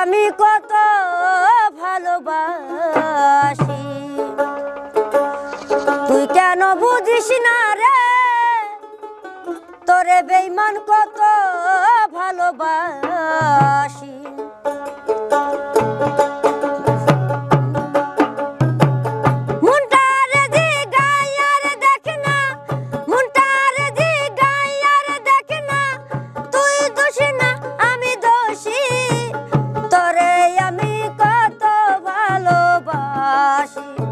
আমি কত ভালোবাসি। তুই কেন বুঝিস না রে? তোরে বেইমান কত ভালোবাসি। আসুন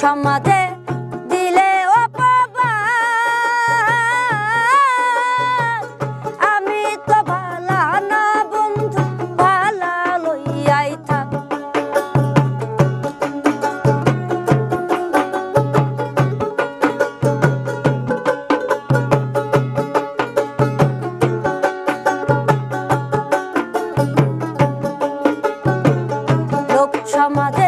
সমাধে দিলে আমি তো ভালা না বন্ধু ভালা লইয়াই থাক। সমাধে